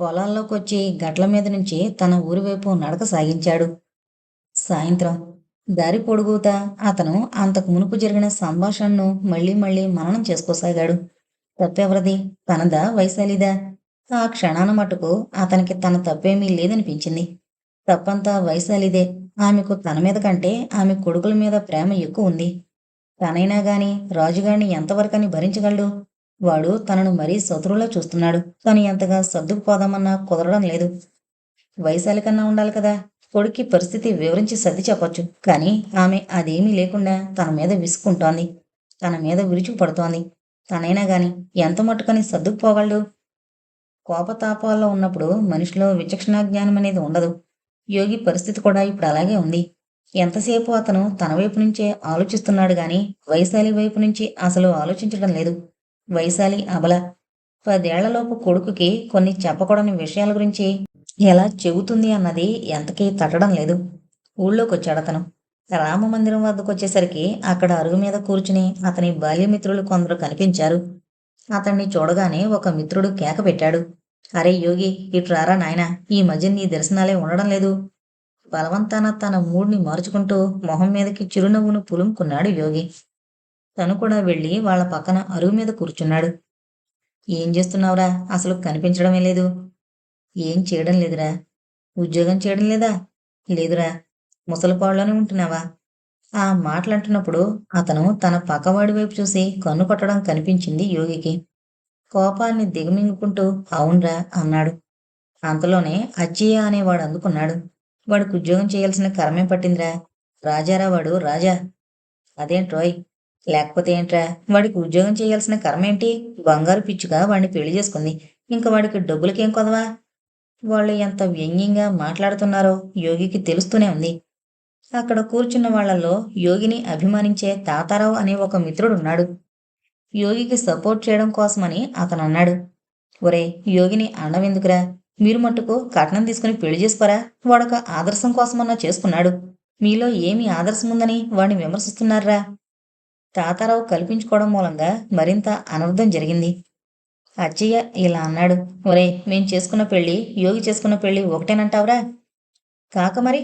పొలాల్లోకొచ్చి గట్ల మీద నుంచి తన ఊరి వైపు నడక సాగించాడు. సాయంత్రం దారి పొడుగుతా అతను అంతకు మునుపు జరిగిన సంభాషణను మళ్ళీ మళ్ళీ మననం చేసుకోసాగాడు. తప్పెవరిది? తనదా? వైశాలిదా? ఆ క్షణాన మటుకు అతనికి తన తప్పేమీ లేదనిపించింది. తప్పంతా వైశాలిదే. ఆమెకు తన మీద కంటే ఆమె కొడుకుల మీద ప్రేమ ఎక్కువ ఉంది. తనైనా గాని రాజుగారిని ఎంతవరకని భరించగలడు? వాడు తనను మరీ శత్రువులా చూస్తున్నాడు. తను ఎంతగా సర్దుకుపోదామన్నా కుదరడం లేదు. వైశాలి కన్నా ఉండాలి కదా. కొడుక్కి పరిస్థితి వివరించి సర్ది చెప్పొచ్చు. కానీ ఆమె అదేమీ లేకుండా తన మీద విసుక్కుంటోంది. తన మీద విరుచుకు పడుతోంది తనైనా గాని ఎంత మట్టుకని సర్దుకుపోగలడు? కోపతాపాల్లో ఉన్నప్పుడు మనిషిలో విచక్షణా జ్ఞానం అనేది ఉండదు. యోగి పరిస్థితి కూడా ఇప్పుడు అలాగే ఉంది. ఎంతసేపు అతను తన వైపు నుంచే ఆలోచిస్తున్నాడు గాని వైశాలి వైపు నుంచి అసలు ఆలోచించడం లేదు. వైశాలి అబల పదేళ్ళలోపు కొడుకుకి కొన్ని చెప్పకూడని విషయాల గురించి ఎలా చెబుతుంది అన్నది ఎంతకీ తట్టడం లేదు. ఊళ్ళోకి వచ్చాడు అతను. రామ మందిరం వద్దకు వచ్చేసరికి అక్కడ అరుగు మీద కూర్చుని అతని బాల్యమిత్రులు కొందరు కనిపించారు. అతన్ని చూడగానే ఒక మిత్రుడు కేక పెట్టాడు. అరే యోగి ఇటు రారా నాయన ఈ మధ్య నీ దర్శనాలే ఉండడం లేదు. బలవంతాన తన మూడ్ని మార్చుకుంటూ మొహం మీదకి చిరునవ్వును పులుముకున్నాడు యోగి. తను కూడా వెళ్ళి వాళ్ళ పక్కన అరుగు మీద కూర్చున్నాడు. ఏం చేస్తున్నావురా? అసలు కనిపించడమే లేదు. ఏం చేయడం లేదురా. ఉద్యోగం చేయడం లేదా? లేదురా. ముసలిపాడులోనే ఉంటున్నావా? ఆ మాటలంటున్నప్పుడు అతను తన పక్కవాడి వైపు చూసి కన్ను కొట్టడం కనిపించింది యోగికి. కోపాన్ని దిగమింగుకుంటూ అవునరా అన్నాడు. అంతలోనే అచ్చయ్య అనేవాడు అందుకున్నాడు. వాడికి ఉద్యోగం చేయాల్సిన కర్మే పట్టిందిరా. రాజారా వాడు? రాజా? అదేంట్రోయ్? లేకపోతే ఏంట్రా? వాడికి ఉద్యోగం చేయాల్సిన కర్మేంటి? బంగారు పిచ్చుగా వాడిని పెళ్ళి చేసుకుంది. ఇంకా వాడికి డబ్బులకేం కొదవా? వాళ్ళు ఎంత వ్యంగ్యంగా మాట్లాడుతున్నారో యోగికి తెలుస్తూనే ఉంది. అక్కడ కూర్చున్న వాళ్ళలో యోగిని అభిమానించే తాతారావు అనే ఒక మిత్రుడున్నాడు. యోగికి సపోర్ట్ చేయడం కోసమని అతను అన్నాడు ఒరే యోగిని అండవెందుకురా మీరు మట్టుకు కట్నం తీసుకుని పెళ్ళి చేసుకోరా? వాడొక ఆదర్శం కోసమన్నా చేసుకున్నాడు. మీలో ఏమి ఆదర్శం ఉందని వాడిని విమర్శిస్తున్నారా? తాతారావు కల్పించుకోవడం మూలంగా మరింత అనర్థం జరిగింది. అచ్చయ్య ఇలా అన్నాడు. ఒరే మేం చేసుకున్న పెళ్ళి యోగి చేసుకున్న పెళ్ళి ఒకటేనంటావురా? కాక మరి?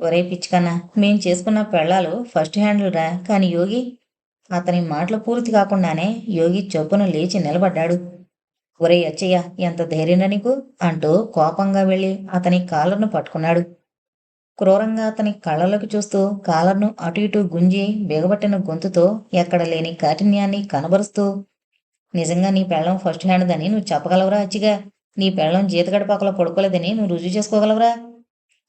ఒరే పిచ్చికన్నా మేం చేసుకున్న పెళ్ళాలు ఫస్ట్ హ్యాండిల్ రా కాని యోగి అతని మాటలు పూర్తి కాకుండానే యోగి చొప్పున లేచి నిలబడ్డాడు. ఒరే అచ్చయ్య ఎంత ధైర్యంరా నీకు? అంటూ కోపంగా వెళ్ళి అతని కాలర్ను పట్టుకున్నాడు. క్రూరంగా అతని కళ్ళలోకి చూస్తూ కాలర్ను అటు ఇటు గుంజి బిగబట్టిన గొంతుతో ఎక్కడ లేని కాఠిన్యాన్ని కనబరుస్తూ నిజంగా నీ పెళ్ళం ఫస్ట్ హ్యాండ్ అని నువ్వు చెప్పగలవరా అచ్చిగా? నీ పెళ్ళం జీతగడపాకలో పడుకోలేదని నువ్వు రుజువు చేసుకోగలవరా?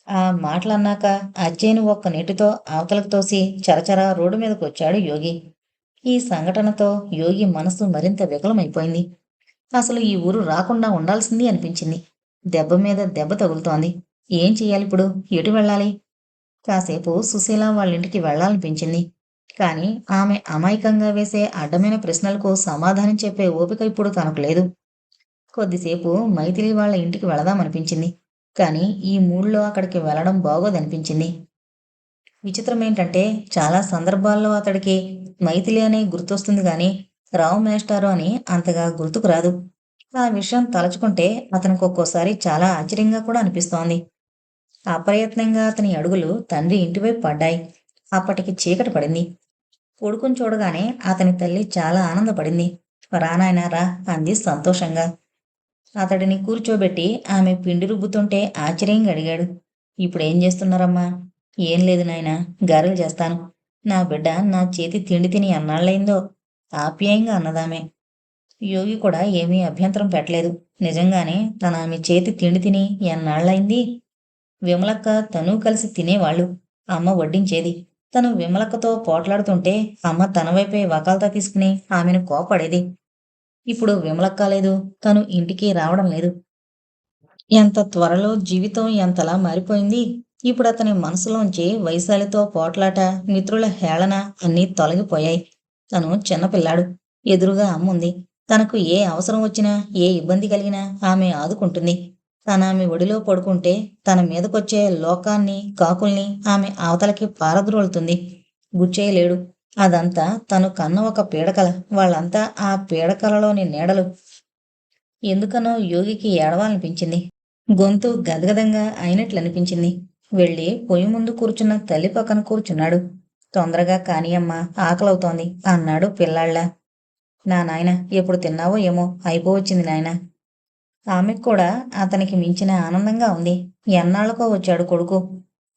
ఆ మాటలు అన్నాక అచ్చయ్యను ఒక్క నీటితో అవతలకు తోసి చరచర రోడ్డు మీదకు వచ్చాడు యోగి. ఈ సంఘటనతో యోగి మనసు మరింత వికలమైపోయింది. అసలు ఈ ఊరు రాకుండా ఉండాల్సింది అనిపించింది. దెబ్బ మీద దెబ్బ తగులుతోంది. ఏం చెయ్యాలి ఇప్పుడు? ఎటు వెళ్ళాలి? కాసేపు సుశీల వాళ్ళ ఇంటికి వెళ్ళాలనిపించింది. కానీ ఆమె అమాయకంగా వేసే అడ్డమైన ప్రశ్నలకు సమాధానం చెప్పే ఓపిక ఇప్పుడు తనకు లేదు. కొద్దిసేపు మైథిలి వాళ్ళ ఇంటికి వెళదామనిపించింది. కానీ ఈ మూడ్లో అక్కడికి వెళ్ళడం బాగోదనిపించింది. విచిత్రం ఏంటంటే చాలా సందర్భాల్లో అతడికి మైథిలి అనే గుర్తొస్తుంది కానీ రావు మేస్టారు అని అంతగా గుర్తుకు రాదు. ఆ విషయం తలచుకుంటే అతనికి ఒక్కోసారి చాలా ఆశ్చర్యంగా కూడా అనిపిస్తోంది. అప్రయత్నంగా అతని అడుగులు తండ్రి ఇంటివైపు పడ్డాయి. అప్పటికి చీకటి పడింది. కొడుకుని చూడగానే అతని తల్లి చాలా ఆనందపడింది. రానాయనా రా అంది సంతోషంగా. అతడిని కూర్చోబెట్టి ఆమె పిండి రుబ్బుతుంటే ఆశ్చర్యంగా అడిగాడు. ఇప్పుడు ఏం చేస్తున్నారమ్మా? ఏం లేదు నాయనా గారెలు చేస్తాను. నా బిడ్డ నా చేతి తిండి తిని అన్నాళ్ళైందో ఆప్యాయంగా అన్నదామె. యోగి కూడా ఏమీ అభ్యంతరం పెట్టలేదు. నిజంగానే తన ఆమె చేతి తిండి తిని ఎన్నాళ్ళైంది విమలక్క తను కలిసి తినేవాళ్ళు. అమ్మ వడ్డించేది. తను విమలక్కతో పోట్లాడుతుంటే అమ్మ తన వైపే వకాల్తా తీసుకుని ఆమెను కోపడేది ఇప్పుడు విమలక్క లేదు. తను ఇంటికి రావడం లేదు. ఎంత త్వరలో జీవితం ఎంతలా మారిపోయింది. ఇప్పుడు అతని మనసులోంచి వైశాలితో పోట్లాట మిత్రుల హేళన అన్నీ తొలగిపోయాయి. తను చిన్నపిల్లాడు. ఎదురుగా అమ్ముంది. తనకు ఏ అవసరం వచ్చినా ఏ ఇబ్బంది కలిగినా ఆమె ఆదుకుంటుంది. తన ఆమె ఒడిలో పడుకుంటే తన మీదకొచ్చే లోకాన్ని కాకుల్ని ఆమె అవతలకి పారద్రోలుతుంది. గుచ్చేయలేడు అదంతా తను కన్న ఒక పీడకల. వాళ్ళంతా ఆ పీడకలలోని నీడలు. ఎందుకనో యోగికి ఏడవాలనిపించింది. గొంతు గదగదంగా అయినట్లు అనిపించింది వెళ్ళి పొయ్యి ముందు కూర్చున్న తల్లి పక్కన కూర్చున్నాడు. తొందరగా కానియమ్మా ఆకలవుతోంది అన్నాడు పిల్లాళ్ళ. నా నాయన ఎప్పుడు తిన్నావో ఏమో? అయిపోవచ్చింది నాయన. ఆమెకు కూడా అతనికి మించిన ఆనందంగా ఉంది. ఎన్నాళ్ళకో వచ్చాడు కొడుకు.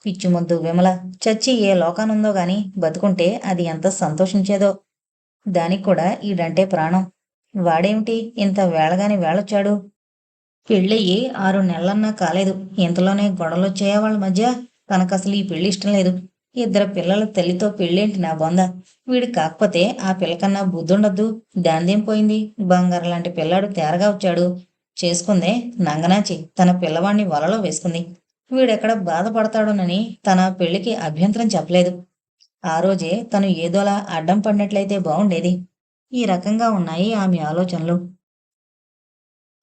పిచ్చిమొద్దు విమల. చచ్చి ఏ లోకానుందో గాని బతుకుంటే అది ఎంత సంతోషించేదో. దానికి కూడా ఈడంటే ప్రాణం. వాడేమిటి ఇంత వేళగాని వేళొచ్చాడు? పెళ్ళయ్యి ఆరు నెలలన్నా కాలేదు. ఇంతలోనే గొడవలొచ్చాయా వాళ్ళ మధ్య? తనకు అసలు ఈ పెళ్ళి ఇష్టం లేదు. ఇద్దరు పిల్లల తల్లితో పెళ్ళేంటి నా బొంద? వీడి కాకపోతే ఆ పిల్లకన్నా బుద్ధుండద్దు. దాందేం పోయింది? బంగారం లాంటి పిల్లాడు తేరగా వచ్చాడు. చేసుకుందే. నంగనాచి తన పిల్లవాణ్ణి వలలో వేసుకుంది. వీడెక్కడ బాధపడతాడోనని తన పెళ్ళికి అభ్యంతరం చెప్పలేదు. ఆ రోజే తను ఏదోలా అడ్డం పడినట్లయితే బాగుండేది ఈ రకంగా ఉన్నాయి ఆమె ఆలోచనలు.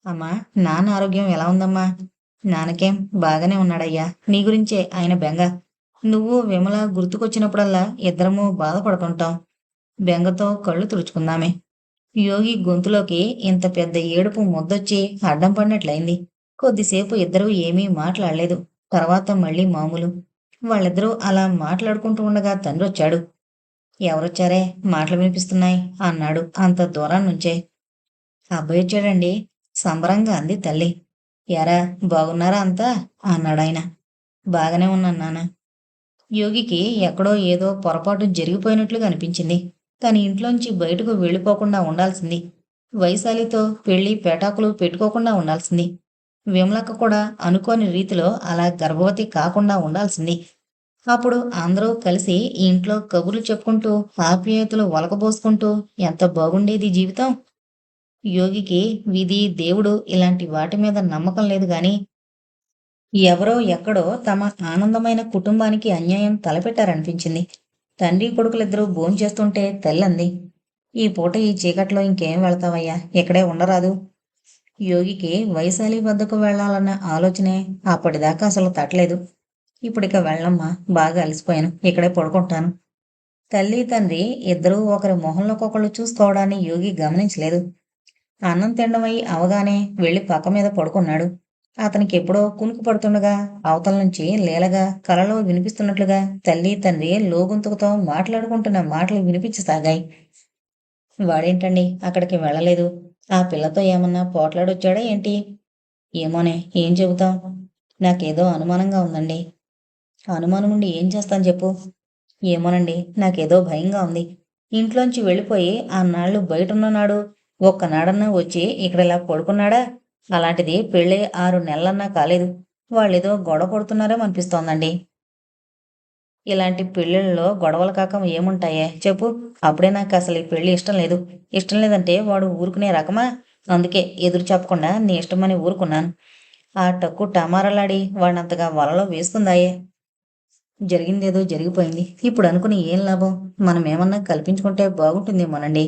అమ్మా నాన్న ఆరోగ్యం ఎలా ఉందమ్మా? నాన్నకేం బాగానే ఉన్నాడయ్యా. నీ గురించే ఆయన బెంగ. నువ్వు విమల గుర్తుకొచ్చినప్పుడల్లా ఇద్దరము బాధపడుతుంటాం. బెంగతో కళ్ళు తుడుచుకుందామే. యోగి గొంతులోకి ఇంత పెద్ద ఏడుపు ముద్దొచ్చి అడ్డం పడినట్లయింది. కొద్దిసేపు ఇద్దరూ ఏమీ మాట్లాడలేదు. తర్వాత మళ్ళీ మామూలు. వాళ్ళిద్దరూ అలా మాట్లాడుకుంటూ ఉండగా తండ్రి వచ్చాడు ఎవరొచ్చారే? మాటలు వినిపిస్తున్నాయి అన్నాడు అంత దూరం నుంచే. అబ్బాయి వచ్చాడండి. సంబరంగా అంది తల్లి. ఎరా బాగున్నారా అంతా? అన్నాడాయన బాగానే ఉన్నాను నాన్న. యోగికి ఎక్కడో ఏదో పొరపాటు జరిగిపోయినట్లుగా అనిపించింది. తన ఇంట్లోంచి బయటకు వెళ్ళిపోకుండా ఉండాల్సింది. వైశాలితో పెళ్ళి పేటాకులు పెట్టుకోకుండా ఉండాల్సింది. విమలక్క కూడా అనుకోని రీతిలో అలా గర్భవతి కాకుండా ఉండాల్సింది. అప్పుడు అందరూ కలిసి ఈ ఇంట్లో కబుర్లు చెప్పుకుంటూ ఆప్యాయతలు వలకబోసుకుంటూ ఎంత బాగుండేది జీవితం? యోగికి విధి దేవుడు ఇలాంటి వాటి మీద నమ్మకం లేదు గాని ఎవరో ఎక్కడో తమ ఆనందమైన కుటుంబానికి అన్యాయం తలపెట్టారనిపించింది. తండ్రి కొడుకులిద్దరూ భోంచేస్తుంటే తెల్లంది. ఈ పూట ఈ చీకట్లో ఇంకేం వెళతావయ్యా? ఇక్కడే ఉండరాదు. యోగికి వైశాలి వద్దకు వెళ్ళాలన్న ఆలోచనే అప్పటిదాకా అసలు తట్టలేదు. ఇప్పుడిక వెళ్ళమ్మా బాగా అలసిపోయాను. ఇక్కడే పడుకుంటాను. తల్లి తండ్రి ఇద్దరూ ఒకరి మొహంలోకొకళ్ళు చూసుకోవడాన్ని యోగి గమనించలేదు. అన్నం తిండమై అవగానే వెళ్ళి పక్క మీద పడుకున్నాడు. అతనికి ఎప్పుడో కునుకు పడుతుండగా అవతల నుంచి లీలగా కలలో వినిపిస్తున్నట్లుగా తల్లి తండ్రి లోగొంతుకుతో మాట్లాడుకుంటున్న మాటలు వినిపించసాగాయి. వాడేంటండి? అక్కడికి వెళ్ళలేదు. ఆ పిల్లతో ఏమన్నా పోట్లాడొచ్చాడా ఏంటి? ఏమోనే ఏం చెబుతాం? నాకేదో అనుమానంగా ఉందండి. అనుమానం ఉండి ఏం చేస్తాను చెప్పు? ఏమోనండి నాకేదో భయంగా ఉంది. ఇంట్లోంచి వెళ్ళిపోయి ఆ నాళ్ళు బయటున్ననాడు ఒక్కనాడన్నా వచ్చి ఇక్కడ ఇలా పడుకున్నాడా? అలాంటిది పెళ్ళి ఆరు నెలలన్నా కాలేదు. వాళ్ళేదో గొడవ పడుతున్నారో అనిపిస్తోందండి. ఇలాంటి పెళ్ళిళ్ళలో గొడవలు కాక ఏముంటాయే? చెప్పు. అప్పుడే నాకు అసలు ఈ పెళ్ళి ఇష్టం లేదు. ఇష్టం లేదంటే వాడు ఊరుకునే రకమా? అందుకే ఎదురు చెప్పకుండా నీ ఇష్టమని ఊరుకున్నాను. ఆ టక్కు టమారలాడి వాడినంతగా వలలో వేసుకుందాయే జరిగిందేదో జరిగిపోయింది. ఇప్పుడు అనుకుని ఏం లాభం? మనం ఏమన్నా కల్పించుకుంటే బాగుంటుందేమోనండి.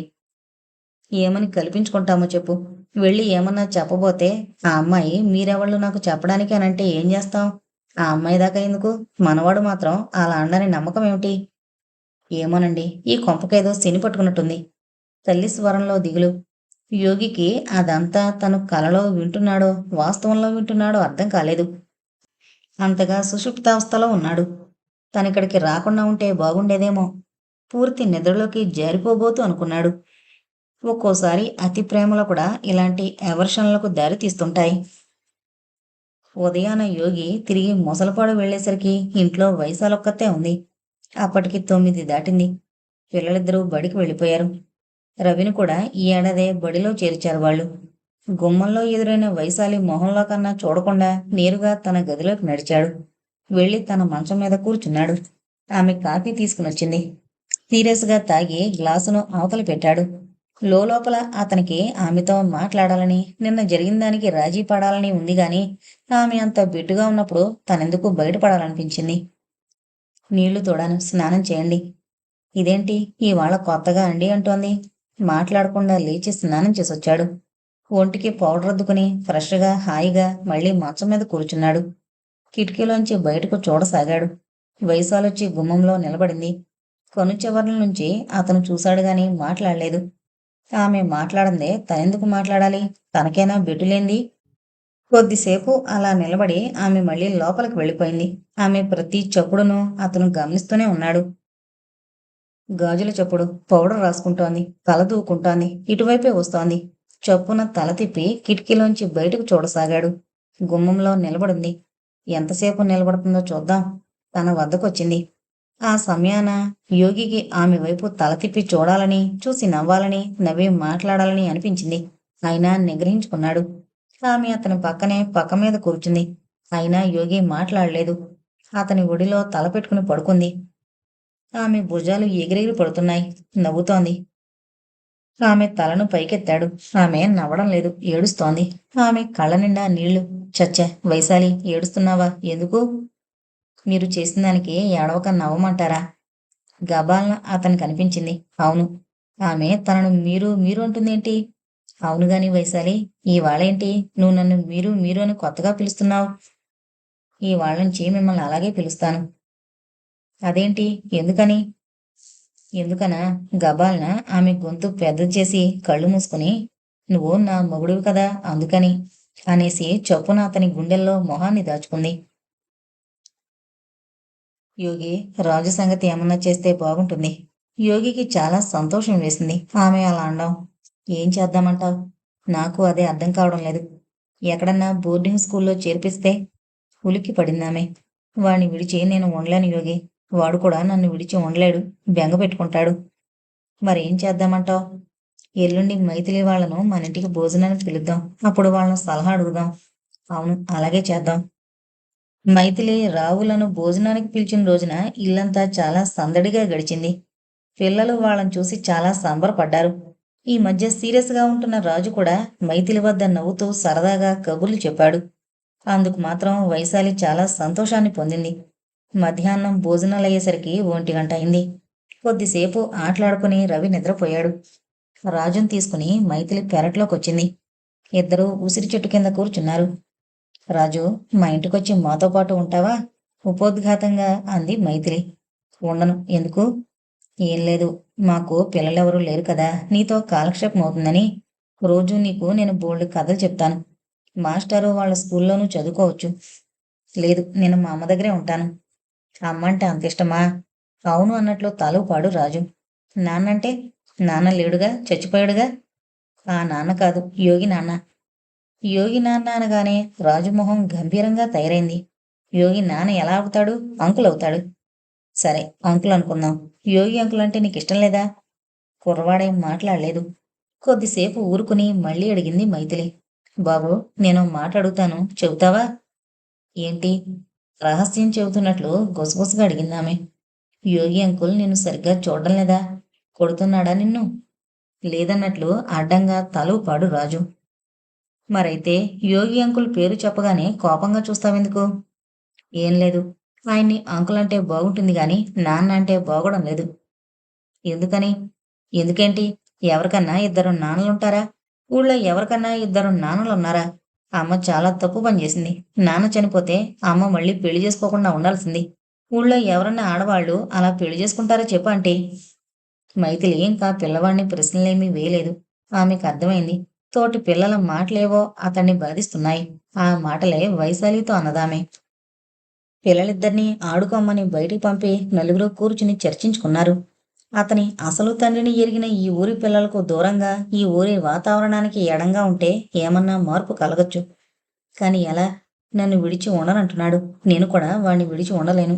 ఏమని కల్పించుకుంటామో చెప్పు. వెళ్ళి ఏమన్నా చెప్పబోతే ఆ అమ్మాయి మీరెవళ్ళు నాకు చెప్పడానికి అనంటే ఏం చేస్తాం? ఆ అమ్మాయి దాకా ఎందుకు? మనవాడు మాత్రం అలా అండని నమ్మకం ఏమిటి? ఏమోనండి ఈ కొంపకేదో శని పట్టుకున్నట్టుంది. తల్లి స్వరంలో దిగులు. యోగికి అదంతా తను కలలో వింటున్నాడో వాస్తవంలో వింటున్నాడో అర్థం కాలేదు. అంతగా సుషుప్తావస్థలో ఉన్నాడు. తనిక్కడికి రాకుండా ఉంటే బాగుండేదేమో. పూర్తి నిద్రలోకి జారిపోబోతూ అనుకున్నాడు. ఒక్కోసారి అతి ప్రేమలో కూడా ఇలాంటి ఎవర్షన్లకు దారి తీస్తుంటాయి. ఉదయాన యోగి తిరిగి ముసలపాడు వెళ్ళేసరికి ఇంట్లో వయసాలొక్కతే ఉంది. అప్పటికి తొమ్మిది దాటింది. పిల్లలిద్దరూ బడికి వెళ్ళిపోయారు. రవిని కూడా ఈ ఏడాదే బడిలో చేర్చారు వాళ్ళు. గుమ్మంలో ఎదురైన వైశాలి మొహంలో కన్నా చూడకుండా నేరుగా తన గదిలోకి నడిచాడు. వెళ్ళి తన మంచం మీద కూర్చున్నాడు. ఆమె కాఫీ తీసుకునొచ్చింది. సీరియస్గా తాగి గ్లాసును అవతలి పెట్టాడు. లోపల అతనికి ఆమెతో మాట్లాడాలని నిన్న జరిగిన దానికి రాజీ పడాలని ఉంది గాని ఆమె అంత బిడ్డుగా ఉన్నప్పుడు తనెందుకు బయటపడాలనిపించింది? నీళ్ళు తోడాను స్నానం చేయండి. ఇదేంటి? ఇవాళ కొత్తగా అండి అంటోంది. మాట్లాడకుండా లేచి స్నానం చేసొచ్చాడు. ఒంటికి పౌడర్ అద్దుకుని ఫ్రెష్గా హాయిగా మళ్ళీ మంచం మీద కూర్చున్నాడు. కిటికీలోంచి బయటకు చూడసాగాడు. వయసాలొచ్చి గుమ్మంలో నిలబడింది. కొను చివర్ల నుంచి అతను చూశాడు గాని మాట్లాడలేదు. ఆమె మాట్లాడందే తనెందుకు మాట్లాడాలి? తనకైనా బిడ్డులేంది? కొద్దిసేపు అలా నిలబడి ఆమె మళ్ళీ లోపలికి వెళ్ళిపోయింది. ఆమె ప్రతి చప్పుడును అతను గమనిస్తూనే ఉన్నాడు. గాజుల చప్పుడు పౌడర్ రాసుకుంటోంది తల దూకుంటోంది ఇటువైపే వస్తోంది. చప్పున తల తిప్పి కిటికీలోంచి బయటకు చూడసాగాడు. గుమ్మంలో నిలబడింది. ఎంతసేపు నిలబడుతుందో చూద్దాం. తన వద్దకొచ్చింది. ఆ సమయాన యోగికి ఆమె వైపు తల తిప్పి చూడాలని చూసి నవ్వాలని నవ్వి మాట్లాడాలని అనిపించింది. అయినా నిగ్రహించుకున్నాడు. ఆమె అతని పక్కనే పక్క మీద కూర్చుంది. అయినా యోగి మాట్లాడలేదు. అతని ఒడిలో తల పెట్టుకుని పడుకుంది. ఆమె భుజాలు ఎగిరెగిరి పడుతున్నాయి. నవ్వుతోంది. ఆమె తలను పైకెత్తాడు. ఆమె నవ్వడం లేదు. ఏడుస్తోంది. ఆమె కళ్ళ నిండా నీళ్ళు. చచ్చ వైశాలి ఏడుస్తున్నావా? ఎందుకు? మీరు చేసిన దానికి ఏడవక నవ్వమంటారా? గబాల్న అతనికి అనిపించింది అవును. ఆమె తనను మీరు మీరు అంటుందేంటి? అవును గాని వైశాలి ఇవాళేంటి? నువ్వు నన్ను మీరు మీరు అని కొత్తగా పిలుస్తున్నావు. ఇవాళ నుంచి మిమ్మల్ని అలాగే పిలుస్తాను. అదేంటి? ఎందుకని? ఎందుకనా? గబాల్న ఆమె గొంతు పెద్ద చేసి కళ్ళు మూసుకుని నువ్వు నా మొగుడివి కదా అందుకని అనేసి చొప్పున అతని గుండెల్లో మొహాన్ని దాచుకుంది. యోగి రాజు సంగతి ఏమన్నా చేస్తే బాగుంటుంది. యోగికి చాలా సంతోషం వేసింది. ఆమె అలా అనడం. ఏం చేద్దామంటావు? నాకు అదే అర్థం కావడం లేదు. ఎక్కడన్నా బోర్డింగ్ స్కూల్లో చేర్పిస్తే ఉలిక్కి పడిందామె వాడిని విడిచి నేను ఉండలేను యోగి. వాడు కూడా నన్ను విడిచి ఉండలేడు. బెంగ పెట్టుకుంటాడు. మరేం చేద్దామంటావు? ఎల్లుండి మైథిలి వాళ్ళను మన ఇంటికి భోజనానికి పిలుద్దాం. అప్పుడు వాళ్ళను సలహా అడుగుదాం. అవును అలాగే చేద్దాం. మైథిలి రావులను భోజనానికి పిలిచిన రోజున ఇల్లంతా చాలా సందడిగా గడిచింది. పిల్లలు వాళ్ళని చూసి చాలా సంబరపడ్డారు. ఈ మధ్య సీరియస్గా ఉంటున్న రాజు కూడా మైథిలి వద్ద నవ్వుతూ సరదాగా కబుర్లు చెప్పాడు. అందుకు మాత్రం వైశాలి చాలా సంతోషాన్ని పొందింది. మధ్యాహ్నం భోజనాలు అయ్యేసరికి ఒంటి గంట అయింది. కొద్దిసేపు ఆటలాడుకుని రవి నిద్రపోయాడు. రాజును తీసుకుని మైథిలి పెరట్లోకి వచ్చింది ఇద్దరూ ఉసిరి చెట్టు కింద కూర్చున్నారు. రాజు మా ఇంటికొచ్చి మాతో పాటు ఉంటావా? ఉపోద్ఘాతంగా అంది మైత్రి. ఉండను. ఎందుకు? ఏం లేదు. మాకు పిల్లలెవరూ లేరు కదా. నీతో కాలక్షేపం అవుతుందని. రోజు నీకు నేను బోల్డ్ కథలు చెప్తాను. మాస్టారు వాళ్ళ స్కూల్లోనూ చదువుకోవచ్చు. లేదు నేను మా అమ్మ దగ్గరే ఉంటాను. అమ్మ అంటే అంత ఇష్టమా? అవును అన్నట్లు తలవుపాడు రాజు. నాన్నంటే నాన్న లేడుగా చచ్చిపోయాడుగా? ఆ నాన్న కాదు యోగి నాన్న. యోగి నాన్న అనగానే రాజుమొహం గంభీరంగా తయారైంది. యోగి నాన్న ఎలా అవుతాడు? అంకుల్ అవుతాడు. సరే అంకుల్ అనుకుందాం. యోగి అంకుల్ అంటే నీకు ఇష్టం లేదా? కుర్రవాడేం మాట్లాడలేదు. కొద్దిసేపు ఊరుకుని మళ్ళీ అడిగింది మైథిలి. బాబు నేను మాట అడుగుతాను చెబుతావా? ఏంటి? రహస్యం చెబుతున్నట్లు గుసగుసగా అడిగిందామె. యోగి అంకుల్ నిన్ను సరిగ్గా చూడడం లేదా? కొడుతున్నాడా నిన్ను? లేదన్నట్లు అడ్డంగా తలూపాడు రాజు. మరైతే యోగి అంకుల్ పేరు చెప్పగానే కోపంగా చూస్తావెందుకు? ఏం లేదు. ఆయన్ని అంకుల్ అంటే బాగుంటుంది గాని నాన్న అంటే బాగోడం లేదు. ఎందుకని? ఎందుకేంటి? ఎవరికన్నా ఇద్దరు నాన్నలుంటారా? ఊళ్ళో ఎవరికన్నా ఇద్దరు నాన్నలున్నారా? అమ్మ చాలా తప్పు పని చేసింది. నాన్న చనిపోతే అమ్మ మళ్ళీ పెళ్ళి చేసుకోకుండా ఉండాల్సింది. ఊళ్ళో ఎవరన్నా ఆడవాళ్ళు అలా పెళ్ళి చేసుకుంటారా చెప్పు అంటే మైథిలి ఇంకా పిల్లవాడిని ప్రశ్నలేమీ వేయలేదు. ఆమెకు అర్థమైంది. తోటి పిల్లల మాటలేవో అతన్ని బాధిస్తున్నాయి. ఆ మాటలే వైశాలితో అన్నదామే. పిల్లలిద్దరినీ ఆడుకోమని బయటికి పంపి నలుగురు కూర్చుని చర్చించుకున్నారు. అతని అసలు తండ్రిని ఎరిగిన ఈ ఊరి పిల్లలకు దూరంగా ఈ ఊరి వాతావరణానికి ఎడంగా ఉంటే ఏమన్నా మార్పు కలగచ్చు. కాని ఎలా? నన్ను విడిచి ఉండనంటున్నాడు. నేను కూడా వాణ్ణి విడిచి ఉండలేను.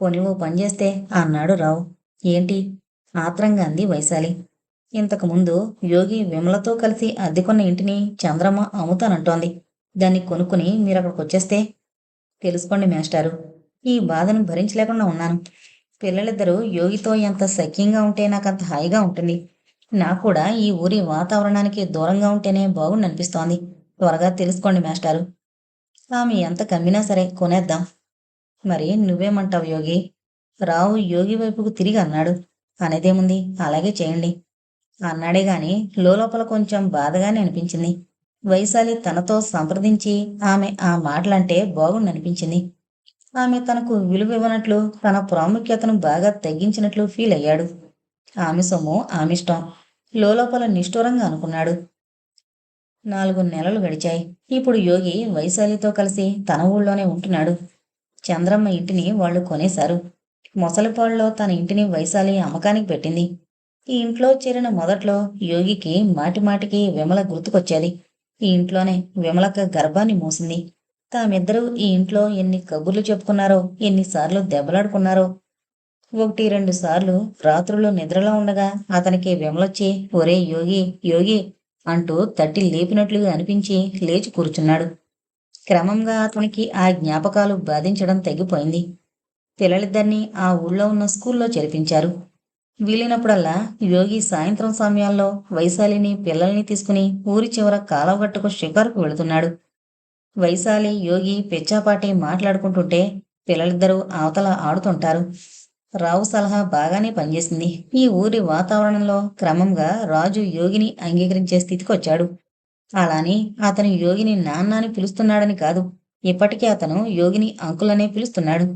పోనీ ఓ పని చేస్తే అన్నాడు రావు. ఏంటి? ఆత్రంగా అంది వైశాలి. ఇంతకుముందు యోగి విమలతో కలిసి అద్దెకొన్న ఇంటిని చంద్రమ్మ అమ్ముతానంటోంది. దాన్ని కొనుక్కుని మీరు అక్కడికి వచ్చేస్తే తెలుసుకోండి మేస్టారు. ఈ బాధను భరించలేకుండా ఉన్నాను. పిల్లలిద్దరూ యోగితో ఎంత సఖ్యంగా ఉంటే నాకు అంత హాయిగా ఉంటుంది. నాకు కూడా ఈ ఊరి వాతావరణానికి దూరంగా ఉంటేనే బాగుండి అనిపిస్తోంది. త్వరగా తెలుసుకోండి మేస్టారు. ఆమె ఎంత కమ్మినా సరే కొనేద్దాం. మరి నువ్వేమంటావు యోగి? రావు యోగి వైపుకు తిరిగి అన్నాడు. అనేదేముంది? అలాగే చేయండి. అన్నాడే గాని లోపల కొంచెం బాధగానే అనిపించింది. వైశాలి తనతో సంప్రదించి ఆమె ఆ మాటలంటే బాగుండి అనిపించింది ఆమె తనకు విలువ ఇవ్వనట్లు తన ప్రాముఖ్యతను బాగా తగ్గించినట్లు ఫీల్ అయ్యాడు. ఆమె సొమ్ము ఆమిష్టం లోపల నిష్ఠూరంగా అనుకున్నాడు. నాలుగు నెలలు గడిచాయి. ఇప్పుడు యోగి వైశాలితో కలిసి తన ఊళ్ళోనే ఉంటున్నాడు. చంద్రమ్మ ఇంటిని వాళ్ళు కొనేశారు. మొసలిపాడులో తన ఇంటిని వైశాలి అమ్మకానికి పెట్టింది. ఈ ఇంట్లో చేరిన మొదట్లో యోగికి మాటిమాటికి విమల గుర్తుకొచ్చేది. ఈ ఇంట్లోనే విమలక గర్భాన్ని మూసింది. తామిద్దరూ ఈ ఇంట్లో ఎన్ని కబుర్లు చెప్పుకున్నారో ఎన్నిసార్లు దెబ్బలాడుకున్నారో. ఒకటి రెండు సార్లు రాత్రులు నిద్రలో ఉండగా అతనికి విమలొచ్చి ఒరే యోగి యోగి అంటూ తట్టి లేపినట్లుగా అనిపించి లేచి కూర్చున్నాడు. క్రమంగా అతనికి ఆ జ్ఞాపకాలు బాధించడం తగ్గిపోయింది పిల్లలిద్దరినీ ఆ ఊళ్ళో ఉన్న స్కూల్లో చేర్పించారు. వీలైనప్పుడల్లా యోగి సాయంత్రం సమయాల్లో వైశాలిని పిల్లల్ని తీసుకుని ఊరి చివర కాలవగట్టుకు షికారుకు వెళుతున్నాడు. వైశాలి యోగి పిచ్చాపాటి మాట్లాడుకుంటుంటే పిల్లలిద్దరూ అవతల ఆడుతుంటారు. రావు సలహా బాగానే పనిచేసింది. ఈ ఊరి వాతావరణంలో క్రమంగా రాజు యోగిని అంగీకరించే స్థితికి వచ్చాడు అలాని అతను యోగిని నాన్నని పిలుస్తున్నాడని కాదు ఇప్పటికీ అతను యోగిని అంకులనే పిలుస్తున్నాడు.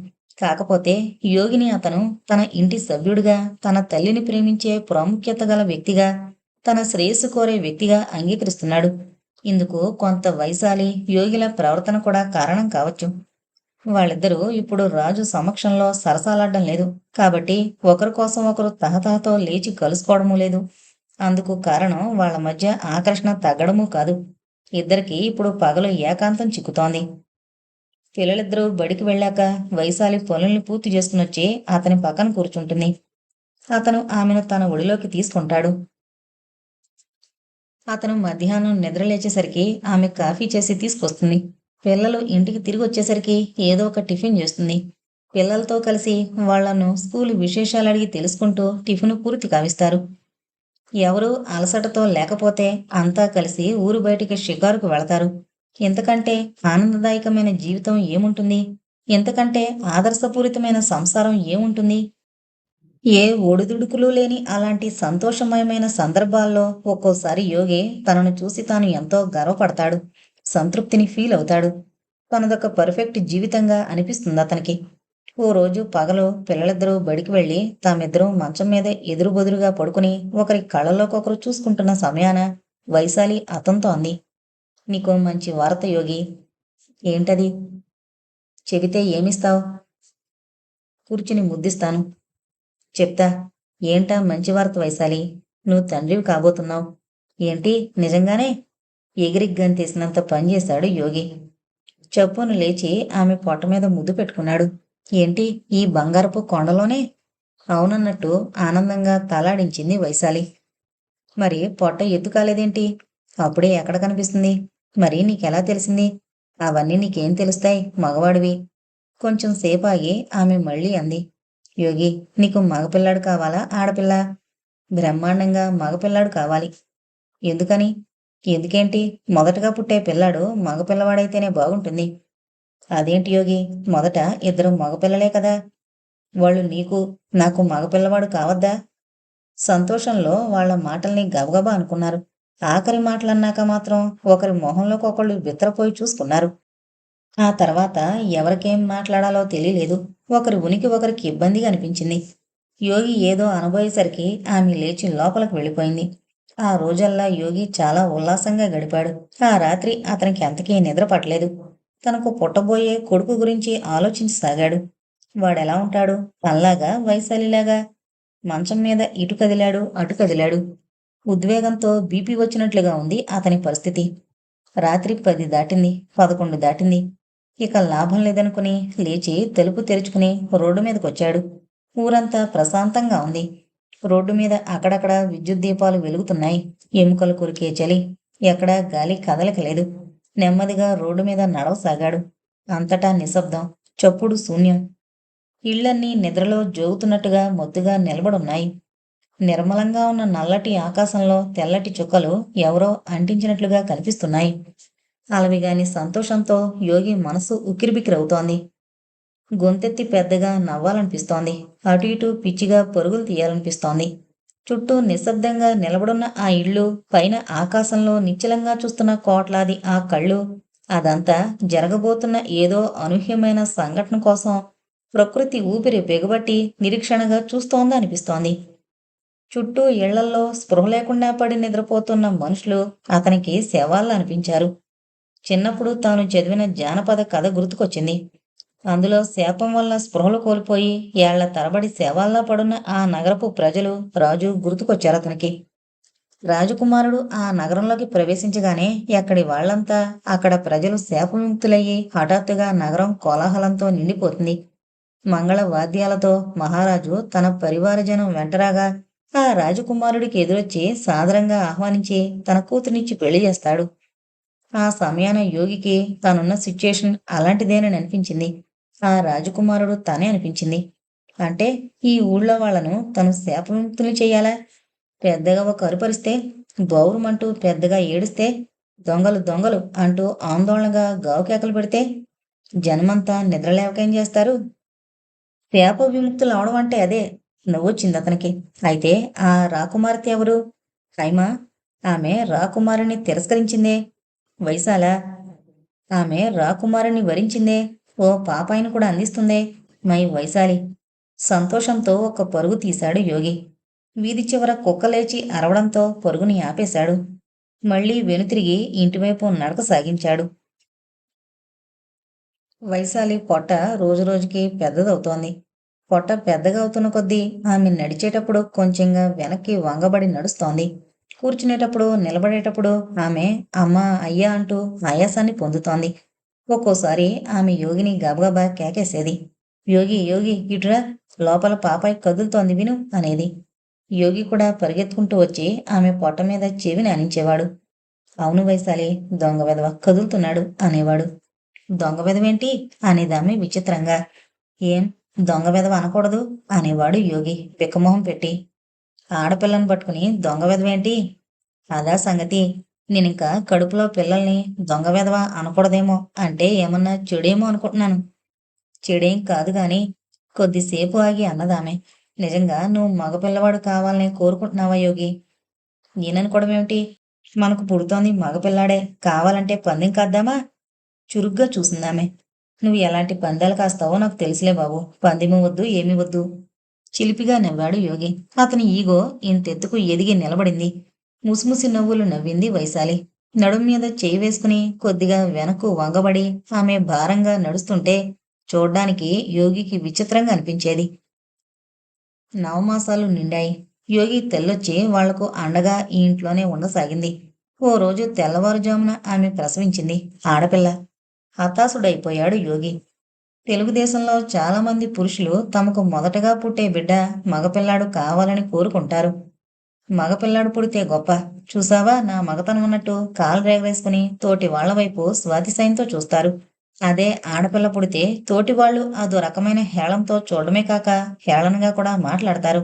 కాకపోతే యోగిని అతను తన ఇంటి సభ్యుడిగా తన తల్లిని ప్రేమించే ప్రాముఖ్యత గల వ్యక్తిగా తన శ్రేయస్సు కోరే వ్యక్తిగా అంగీకరిస్తున్నాడు. ఇందుకు కొంత వైశాలి యోగిల ప్రవర్తన కూడా కారణం కావచ్చు. వాళ్ళిద్దరూ ఇప్పుడు రాజు సమక్షంలో సరసాలాడడం లేదు. కాబట్టి ఒకరి కోసం ఒకరు తహతహతో లేచి కలుసుకోవడము లేదు. అందుకు కారణం వాళ్ళ మధ్య ఆకర్షణ తగ్గడము కాదు. ఇద్దరికి ఇప్పుడు పగలు ఏకాంతం చిక్కుతోంది. పిల్లలిద్దరూ బడికి వెళ్ళాక వైశాలి పనులను పూర్తి చేసుకునొచ్చి అతని పక్కన కూర్చుంటుంది. అతను ఆమెను తన ఒడిలోకి తీసుకుంటాడు. అతను మధ్యాహ్నం నిద్రలేచేసరికి ఆమె కాఫీ చేసి తీసుకొస్తుంది. పిల్లలు ఇంటికి తిరిగి వచ్చేసరికి ఏదో ఒక టిఫిన్ చేస్తుంది. పిల్లలతో కలిసి వాళ్ళను స్కూల్ విశేషాలు అడిగి తెలుసుకుంటూ టిఫిన్ పూర్తి కావిస్తారు. ఎవరూ అలసటతో లేకపోతే అంతా కలిసి ఊరు బయటికి షికారుకు వెళతారు. ఇంతకంటే ఆనందదాయకమైన జీవితం ఏముంటుంది? ఎంతకంటే ఆదర్శపూరితమైన సంసారం ఏముంటుంది? ఏ ఒడిదుడుకులు లేని అలాంటి సంతోషమయమైన సందర్భాల్లో ఒక్కోసారి యోగి తనను చూసి తాను ఎంతో గర్వపడతాడు. సంతృప్తిని ఫీల్ అవుతాడు. తనదొక పర్ఫెక్ట్ జీవితంగా అనిపిస్తుంది అతనికి. ఓ రోజు పగలు పిల్లలిద్దరూ బడికి వెళ్ళి తామిద్దరూ మంచం మీద ఎదురుబొదురుగా పడుకుని ఒకరి కళ్ళలోకొకరు చూసుకుంటున్న సమయాన వైశాలి అతనితో అంది. నీకో మంచి వార్త యోగి. ఏంటది? చెబితే ఏమిస్తావు? కూర్చుని ముద్దిస్తాను. చెప్తా. ఏంటా మంచి వార్త వైశాలి? నువ్వు తండ్రివి కాబోతున్నావు. ఏంటి? నిజంగానే? ఎగిరి గంతేసినంత పనిచేశాడు యోగి. చప్పును లేచి ఆమె పొట్ట మీద ముద్దు పెట్టుకున్నాడు. ఏంటి? ఈ బంగారపు కొండలోనే? అవునన్నట్టు ఆనందంగా తలాడించింది వైశాలి. మరి పొట్ట ఎత్తు కాలేదేంటి అప్పుడే ఎక్కడ కనిపిస్తుంది? మరి నీకెలా తెలిసింది? అవన్నీ నీకేం తెలుస్తాయి మగవాడివి? కొంచెం సేపు ఆగి ఆమె మళ్ళీ అంది. యోగి నీకు మగపిల్లాడు కావాలా ఆడపిల్ల? బ్రహ్మాండంగా మగపిల్లాడు కావాలి. ఎందుకని? ఎందుకేంటి? మొదటగా పుట్టే పిల్లాడు మగపిల్లవాడైతేనే బాగుంటుంది. అదేంటి యోగి? మొదట ఇద్దరు మగపిల్లలే కదా. వాళ్ళు నీకు నాకు మగపిల్లవాడు కావద్దా? సంతోషంలో వాళ్ళ మాటల్ని గబగబా అనుకున్నారు. ఆకలి మాటలన్నాక మాత్రం ఒకరి మొహంలోకి ఒకళ్ళు బిత్తరపోయి చూసుకున్నారు. ఆ తర్వాత ఎవరికేం మాట్లాడాలో తెలియలేదు. ఒకరి ఉనికి ఒకరికి ఇబ్బందిగా అనిపించింది. యోగి ఏదో అనబోయేసరికి ఆమె లేచి లోపలికి వెళ్ళిపోయింది. ఆ రోజల్లా యోగి చాలా ఉల్లాసంగా గడిపాడు. ఆ రాత్రి అతనికి అంతకీ నిద్ర పట్టలేదు. తనకు పుట్టబోయే కొడుకు గురించి ఆలోచించసాగాడు వాడెలా ఉంటాడు? పల్లాగా వైశాలిలాగా? మంచం మీద ఇటు కదిలాడు అటు కదిలాడు. ఉద్వేగంతో బీపీ వచ్చినట్లుగా ఉంది అతని పరిస్థితి. రాత్రి పది దాటింది పదకొండు దాటింది. ఇక లాభం లేదనుకుని లేచి తలుపు తెరుచుకుని రోడ్డు మీదకొచ్చాడు. ఊరంతా ప్రశాంతంగా ఉంది. రోడ్డు మీద అక్కడక్కడ విద్యుత్ దీపాలు వెలుగుతున్నాయి. ఎముకలు కొరికే చలి. ఎక్కడా గాలి కదలకలేదు. నెమ్మదిగా రోడ్డు మీద నడవసాగాడు. అంతటా నిశ్శబ్దం చప్పుడు శూన్యం. ఇళ్ళన్నీ నిద్రలో జోగుతున్నట్టుగా మొత్తుగా నిలబడున్నాయి. నిర్మలంగా ఉన్న నల్లటి ఆకాశంలో తెల్లటి చుక్కలు ఎవరో అంటించినట్లుగా కనిపిస్తున్నాయి. అలవిగాని సంతోషంతో యోగి మనసు ఉక్కిరిబిక్కిరవుతోంది. గొంతెత్తి పెద్దగా నవ్వాలనిపిస్తోంది. అటు ఇటు పిచ్చిగా పరుగులు తీయాలనిపిస్తోంది. చుట్టూ నిశ్శబ్దంగా నిలబడున్న ఆ ఇళ్ళు పైన ఆకాశంలో నిశ్చలంగా చూస్తున్న కోట్లాది ఆ కళ్ళు అదంతా జరగబోతున్న ఏదో అనూహ్యమైన సంఘటన కోసం ప్రకృతి ఊపిరి బిగబట్టి నిరీక్షణగా చూస్తోందా అనిపిస్తోంది చుట్టూ ఇళ్ళల్లో స్పృహ లేకుండా పడి నిద్రపోతున్న మనుషులు అతనికి శవాళ్ళు అనిపించారు చిన్నప్పుడు తాను చదివిన జానపద కథ గుర్తుకొచ్చింది. అందులో శాపం వల్ల స్పృహలు కోల్పోయి ఏళ్ళ తరబడి శవాల్లో పడున్న ఆ నగరపు ప్రజలు రాజు గుర్తుకొచ్చారు అతనికి. రాజకుమారుడు ఆ నగరంలోకి ప్రవేశించగానే ఎక్కడి వాళ్ళంతా అక్కడ ప్రజలు శాపముక్తులయ్యి హఠాత్తుగా నగరం కోలాహలంతో నిండిపోతుంది. మంగళ వాద్యాలతో మహారాజు తన పరివారజనం వెంటరాగా ఆ రాజకుమారుడికి ఎదురొచ్చి సాదరంగా ఆహ్వానించి తన కూతురునిచ్చి పెళ్ళి చేస్తాడు. ఆ సమయాన యోగికి తనున్న సిచ్యుయేషన్ అలాంటిదేనని అనిపించింది. ఆ రాజకుమారుడు తనే అనిపించింది. అంటే ఈ ఊళ్ళో వాళ్ళను తను శాపవిముక్తులు చేయాలా? పెద్దగా ఒక అరుపరిస్తే గౌరమంటూ పెద్దగా ఏడిస్తే దొంగలు దొంగలు అంటూ ఆందోళనగా గావుకేకలు పెడితే జనమంతా నిద్రలేవకేం చేస్తారు? శాప విముక్తులు అవడం అంటే అదే. నవ్వొచ్చింది అతనికి. అయితే ఆ రాకుమార్తె ఎవరు? హైమా ఆమె రాకుమారుని తిరస్కరించిందే. వైశాల? ఆమె రాకుమారుని వరించిందే. ఓ పాపాయిని కూడా అందిస్తుందే. మై వైశాలి. సంతోషంతో ఒక పరుగు తీశాడు యోగి. వీధి చివర కుక్క లేచి అరవడంతో పరుగుని ఆపేశాడు. మళ్ళీ వెనుతిరిగి ఇంటివైపు నడక సాగించాడు. వైశాలి పొట్ట రోజురోజుకి పెద్దదవుతోంది. పొట్ట పెద్దగా అవుతున్న కొద్దీ ఆమె నడిచేటప్పుడు కొంచెంగా వెనక్కి వంగబడి నడుస్తోంది. కూర్చునేటప్పుడు నిలబడేటప్పుడు ఆమె అమ్మ అయ్యా అంటూ ఆయాసాన్ని పొందుతోంది. ఒక్కోసారి ఆమె యోగిని గబగబా కేకేసేది. యోగి యోగి ఇటురా లోపల పాపాయి కదులుతోంది విను అనేది. యోగి కూడా పరిగెత్తుకుంటూ వచ్చి ఆమె పొట్ట మీద చెవిని అనించేవాడు అవును వైశాలి దొంగ వెధవ కదులుతున్నాడు అనేవాడు. దొంగ వెధవేంటి? అనేదామె విచిత్రంగా. ఏం? దొంగ విధవ అనకూడదు అనేవాడు యోగి. పిక్కమొహం పెట్టి ఆడపిల్లని పట్టుకుని దొంగ విధవేంటి? అదా సంగతి. నేనింకా కడుపులో పిల్లల్ని దొంగ విధవ అనకూడదేమో అంటే ఏమన్నా చెడేమో అనుకుంటున్నాను. చెడేం కాదు గాని కొద్దిసేపు ఆగి అన్నదామె. నిజంగా నువ్వు మగపిల్లవాడు కావాలని కోరుకుంటున్నావా యోగి? నేననుకోవడమేమిటి? మనకు పుడుతోంది మగపిల్లాడే కావాలంటే పందెం కాద్దామా? చురుగ్గా చూసిందామె. నువ్వు ఎలాంటి పందాలు కాస్తావో నాకు తెలుసులే బాబు. పందెము వద్దు ఏమీ వద్దు. చిలిపిగా నవ్వాడు యోగి. అతని ఈగో ఇంతెత్తుకు ఎదిగి నిలబడింది. ముసిముసి నవ్వులు నవ్వింది వైశాలి. నడుం మీద చేయి వేసుకుని కొద్దిగా వెనక్కు వంగబడి ఆమె భారంగా నడుస్తుంటే చూడ్డానికి యోగికి విచిత్రంగా అనిపించేది. నవమాసాలు నిండాయి. యోగి తెల్లొచ్చి వాళ్ళకు అండగా ఈ ఇంట్లోనే ఉండసాగింది. ఓ రోజు తెల్లవారుజామున ఆమె ప్రసవించింది. ఆడపిల్ల హతాశుడైపోయాడు యోగి. తెలుగుదేశంలో చాలామంది పురుషులు తమకు మొదటగా పుట్టే బిడ్డ మగపిల్లాడు కావాలని కోరుకుంటారు. మగపిల్లాడు పుడితే గొప్ప. చూసావా నా మగతనం ఉన్నట్టు కాలు రేగవేసుకుని తోటి వాళ్ళ వైపు స్వాతిశయంతో చూస్తారు. అదే ఆడపిల్ల పుడితే తోటి వాళ్ళు అదో రకమైన హేళంతో చూడడమే కాక హేళనగా కూడా మాట్లాడతారు.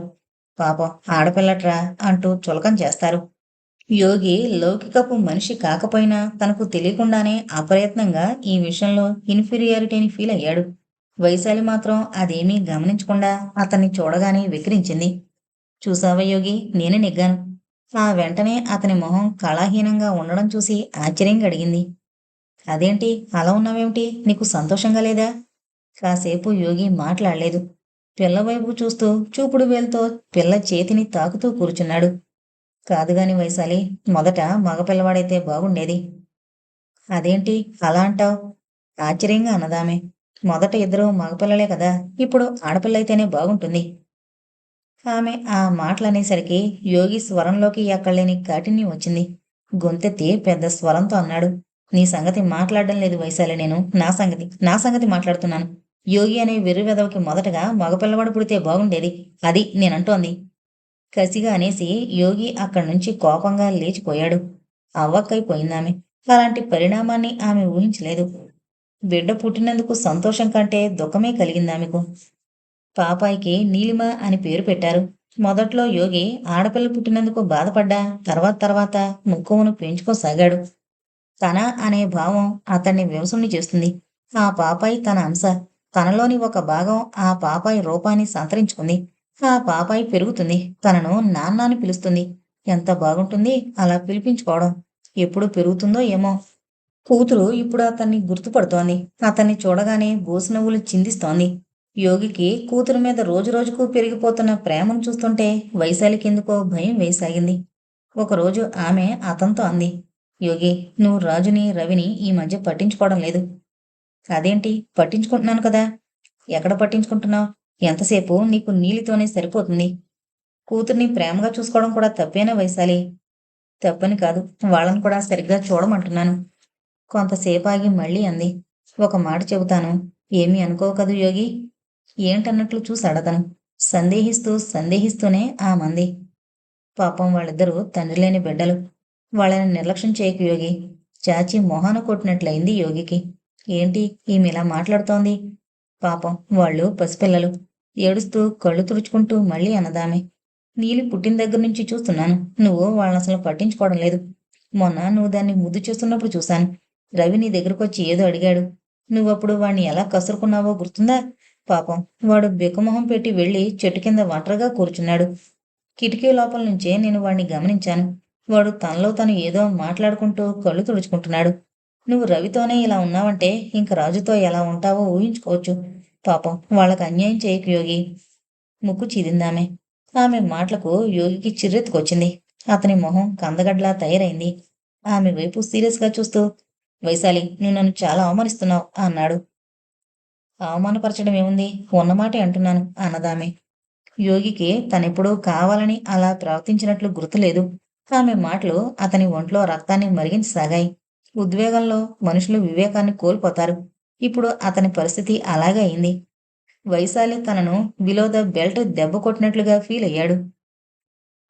పాపం ఆడపిల్లట్రా అంటూ చులకం చేస్తారు. యోగి లౌకికపు మనిషి కాకపోయినా తనకు తెలియకుండానే అప్రయత్నంగా ఈ విషయంలో ఇన్ఫీరియారిటీని ఫీల్ అయ్యాడు. వైశాలి మాత్రం అదేమీ గమనించకుండా అతన్ని చూడగానే వికిరించింది. చూసావా యోగి? నేనే నెగ్గాను. ఆ వెంటనే అతని మొహం కళాహీనంగా ఉండడం చూసి ఆశ్చర్యంగా అడిగింది. అదేంటి? అలా ఉన్నావేమిటి? నీకు సంతోషంగా లేదా? కాసేపు యోగి మాట్లాడలేదు. పిల్లవైపు చూస్తూ చూపుడు వేలుతో పిల్ల చేతిని తాకుతూ కూర్చున్నాడు. కాదుగాని వైశాలి మొదట మగపిల్లవాడైతే బాగుండేది. అదేంటి అలా అంటావు? ఆశ్చర్యంగా అన్నదామె. మొదట ఇద్దరు మగపిల్లలే కదా ఇప్పుడు ఆడపిల్లైతేనే బాగుంటుంది. ఆమె ఆ మాటలనేసరికి యోగి స్వరంలోకి ఎక్కడలేని కాఠిన్యం వచ్చింది. గొంతెత్తి పెద్ద స్వరంతో అన్నాడు. నీ సంగతి మాట్లాడడం లేదు వైశాలి నేను. నా సంగతి నా సంగతి మాట్లాడుతున్నాను. యోగి అనే వెర్రి వెదవకి మొదటగా మగపిల్లవాడు పుడితే బాగుండేది. అది నేనంటోంది. కసిగా అనేసి యోగి అక్కడి నుంచి కోపంగా లేచిపోయాడు. అవ్వక్కైపోయిందామె. అలాంటి పరిణామాన్ని ఆమె ఊహించలేదు. బిడ్డ పుట్టినందుకు సంతోషం కంటే దుఃఖమే కలిగిందామెకు. పాపాయికి నీలిమ అని పేరు పెట్టారు. మొదట్లో యోగి ఆడపిల్ల పుట్టినందుకు బాధపడ్డా తర్వాత తర్వాత ముక్కువను పెంచుకోసాగాడు. తన అనే భావం అతన్ని వ్యవసుని చేస్తుంది. ఆ పాపాయి తన అంశ. తనలోని ఒక భాగం ఆ పాపాయి రూపాన్ని సంతరించుకుంది. ఆ పాపాయి పెరుగుతుంది. తనను నాన్న అని పిలుస్తుంది. ఎంత బాగుంటుంది అలా పిలిపించుకోవడం. ఎప్పుడు పెరుగుతుందో ఏమో. కూతురు ఇప్పుడు అతన్ని గుర్తుపడుతోంది. అతన్ని చూడగానే బోసినవ్వులు చిందిస్తోంది. యోగికి కూతురు మీద రోజురోజుకు పెరిగిపోతున్న ప్రేమను చూస్తుంటే వైశాలికెందుకో భయం వేయసాగింది ఒకరోజు ఆమె అతనితో అంది. యోగి నువ్వు రాజుని రవిని ఈ మధ్య పట్టించుకోవడం లేదు. అదేంటి? పట్టించుకుంటున్నాను కదా. ఎక్కడ పట్టించుకుంటున్నావు? ఎంతసేపు నీకు నీలితోనే సరిపోతుంది? కూతుర్ని ప్రేమగా చూసుకోవడం కూడా తప్పేనా వైశాలి? తప్పని కాదు వాళ్ళని కూడా సరిగ్గా చూడమంటున్నాను. కొంతసేపు ఆగి మళ్ళీ అంది. ఒక మాట చెబుతాను. ఏమీ అనుకోకదు యోగి? ఏంటన్నట్లు చూశాడు సందేహిస్తూ సందేహిస్తూనే ఆ మంది పాపం వాళ్ళిద్దరూ తండ్రి లేని బిడ్డలు. వాళ్ళని నిర్లక్ష్యం చేయకు యోగి. చాచి మొహాన కొట్టినట్లయింది యోగికి. ఏంటి ఈమె ఇలా మాట్లాడుతోంది? పాపం వాళ్ళు పసిపిల్లలు. ఏడుస్తూ కళ్ళు తుడుచుకుంటూ మళ్ళీ అన్నదామె. నీలి పుట్టిన దగ్గర నుంచి చూస్తున్నాను. నువ్వు వాళ్ళని అసలు పట్టించుకోవడం లేదు. మొన్న నువ్వు దాన్ని ముద్దు చేస్తున్నప్పుడు చూశాను. రవి నీ దగ్గరకు వచ్చి ఏదో అడిగాడు. నువ్వప్పుడు వాణ్ణి ఎలా కసురుకున్నావో గుర్తుందా? పాపం వాడు బెక్కుమొహం పెట్టి వెళ్ళి చెట్టు కింద ఒంటరిగా కూర్చున్నాడు. కిటికీ లోపల నుంచే నేను వాణ్ణి గమనించాను. వాడు తనలో తను ఏదో మాట్లాడుకుంటూ కళ్ళు తుడుచుకుంటున్నాడు. నువ్వు రవితోనే ఇలా ఉన్నావంటే ఇంక రాజుతో ఎలా ఉంటావో ఊహించుకోవచ్చు. పాపం వాళ్ళకి అన్యాయం చేయకు యోగి. ముక్కు చీదిందామె. ఆమె మాటలకు యోగికి చిర్రెత్తుకొచ్చింది. అతని మొహం కందగడ్లా తయారైంది. ఆమె వైపు సీరియస్గా చూస్తూ వైశాలి నువ్వు నన్ను చాలా అవమానిస్తున్నావు అన్నాడు. అవమానపరచడం ఏముంది ఉన్నమాటే అంటున్నాను అన్నదామె. యోగికి తనెప్పుడూ కావాలని అలా ప్రవర్తించినట్లు గుర్తులేదు. ఆమె మాటలు అతని ఒంట్లో రక్తాన్ని మరిగించసాగాయి. ఉద్వేగంలో మనుషులు వివేకాన్ని కోల్పోతారు. ఇప్పుడు అతని పరిస్థితి అలాగే అయింది. వైశాలి తనను బిలో ద బెల్ట్ దెబ్బ కొట్టినట్లుగా ఫీల్ అయ్యాడు.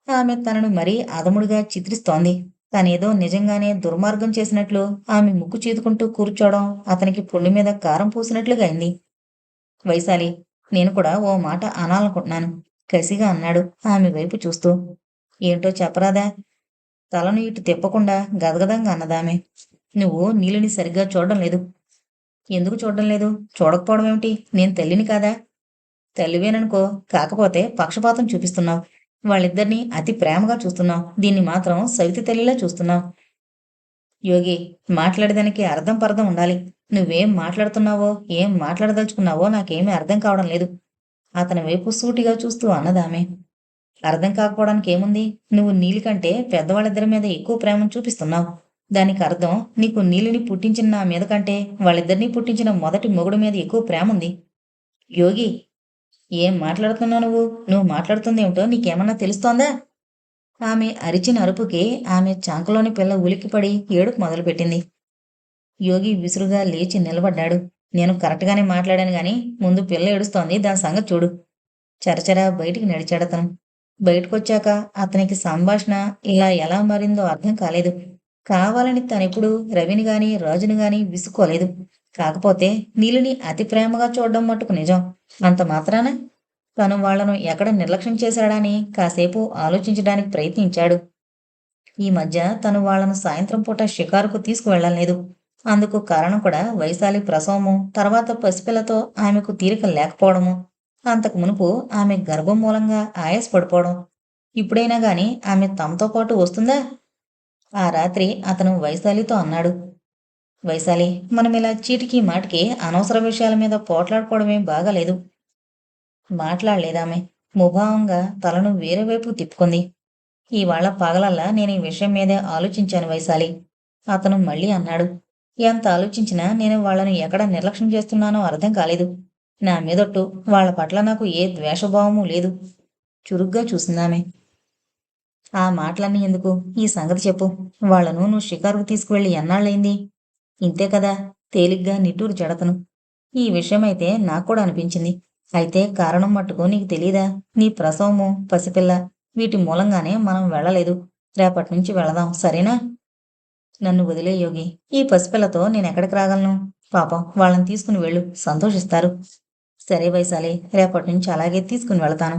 ఆమె తనను మరీ అదముడిగా చిత్రిస్తోంది. తనేదో నిజంగానే దుర్మార్గం చేసినట్లు ఆమె ముక్కు చీదుకుంటూ కూర్చోవడం అతనికి పుండి మీద కారం పూసినట్లుగా అయింది. వైశాలి నేను కూడా ఓ మాట అనాలనుకుంటున్నాను కసిగా అన్నాడు ఆమె వైపు చూస్తూ. ఏంటో చెప్పరాదా? తలను ఇటు తిప్పకుండా గదగదంగా అన్నదామె. నువ్వు నీళ్ళని సరిగ్గా చూడడం లేదు. ఎందుకు చూడడం లేదు? చూడకపోవడం ఏమిటి? నేను తల్లిని కాదా? తల్లివేననుకో కాకపోతే పక్షపాతం చూపిస్తున్నావు. వాళ్ళిద్దరినీ అతి ప్రేమగా చూస్తున్నావు. దీన్ని మాత్రం సవితి తల్లిలా చూస్తున్నావు. యోగి మాట్లాడేదానికి అర్థం పర్థం ఉండాలి. నువ్వేం మాట్లాడుతున్నావో ఏం మాట్లాడదలుచుకున్నావో నాకేమీ అర్థం కావడం లేదు. అతని వైపు సూటిగా చూస్తూ అన్నదామె. అర్థం కాకపోవడానికి ఏముంది నువ్వు నీలి కంటే పెద్దవాళ్ళిద్దరి మీద ఎక్కువ ప్రేమను చూపిస్తున్నావు. దానికి అర్థం నీకు నీలిని పుట్టించిన నా మీద కంటే వాళ్ళిద్దరినీ పుట్టించిన మొదటి మొగుడు మీద ఎక్కువ ప్రేమ ఉంది యోగి ఏం మాట్లాడుతున్నావు నువ్వు? నువ్వు మాట్లాడుతుందేమిటో నీకేమన్నా తెలుస్తోందా? ఆమె అరిచిన అరుపుకి ఆమె చాంకలోని పిల్ల ఉలిక్కిపడి ఏడుపు మొదలుపెట్టింది. యోగి విసురుగా లేచి నిలబడ్డాడు. నేను కరెక్ట్గానే మాట్లాడాను గాని ముందు పిల్ల ఏడుస్తోంది దాని సంగతి చూడు. చరచరా బయటికి నడిచాడతను. బయటకొచ్చాక అతనికి సంభాషణ ఇలా ఎలా మారిందో అర్థం కాలేదు. కావాలని తనెప్పుడు రవిని గాని రాజుని గాని విసుకోలేదు కాకపోతే నీలిని అతి ప్రేమగా చూడడం మట్టుకు నిజం. అంత మాత్రాన? తను వాళ్ళను ఎక్కడ నిర్లక్ష్యం చేశాడని కాసేపు ఆలోచించడానికి ప్రయత్నించాడు. ఈ మధ్య తను వాళ్ళను సాయంత్రం పూట షికారుకు తీసుకువెళ్ళలేదు అందుకు కారణం కూడా వైశాలి ప్రసవము తర్వాత పసిపిల్లతో ఆమెకు తీరిక లేకపోవడము అంతకు మునుపు ఆమె గర్భం మూలంగా ఆయాసపడిపోవడం. ఇప్పుడైనా గాని ఆమె తమతో పాటు వస్తుందా? ఆ రాత్రి అతను వైశాలితో అన్నాడు వైశాలి మనం ఇలా చీటికి మాటికి అనవసర విషయాల మీద పోట్లాడుకోవడమే బాగాలేదు. మాట్లాడలేదామె. ముభావంగా తలను వేరే వైపు తిప్పుకుంది. ఇవాళ పగలల్లా నేను ఈ విషయం మీదే ఆలోచించాను వైశాలి. అతను మళ్ళీ అన్నాడు ఎంత ఆలోచించినా నేను వాళ్ళని ఎక్కడ నిర్లక్ష్యం చేస్తున్నానో అర్థం కాలేదు. నా మీదొట్టు వాళ్ళ పట్ల నాకు ఏ ద్వేషభావము లేదు. చురుగ్గా చూసిందామె. ఆ మాటలన్నీ ఎందుకు? ఈ సంగతి చెప్పు. వాళ్ళను నువ్వు షికారుకు తీసుకువెళ్ళి ఎన్నాళ్ళైంది ఇంతే కదా తేలిగ్గా నిట్టూరు జడతను. ఈ విషయమైతే నాకు కూడా అనిపించింది. అయితే కారణం మట్టుకు నీకు తెలీదా? నీ ప్రసవము పసిపిల్ల వీటి మూలంగానే మనం వెళ్ళలేదు. రేపటి నుంచి వెళదాం సరేనా? నన్ను వదిలే యోగి. ఈ పసిపిల్లతో నేను ఎక్కడికి రాగలను? పాపం వాళ్ళని తీసుకుని వెళ్ళు. సంతోషిస్తారు. సరే వైశాలి రేపటి నుంచి అలాగే తీసుకుని వెళతాను.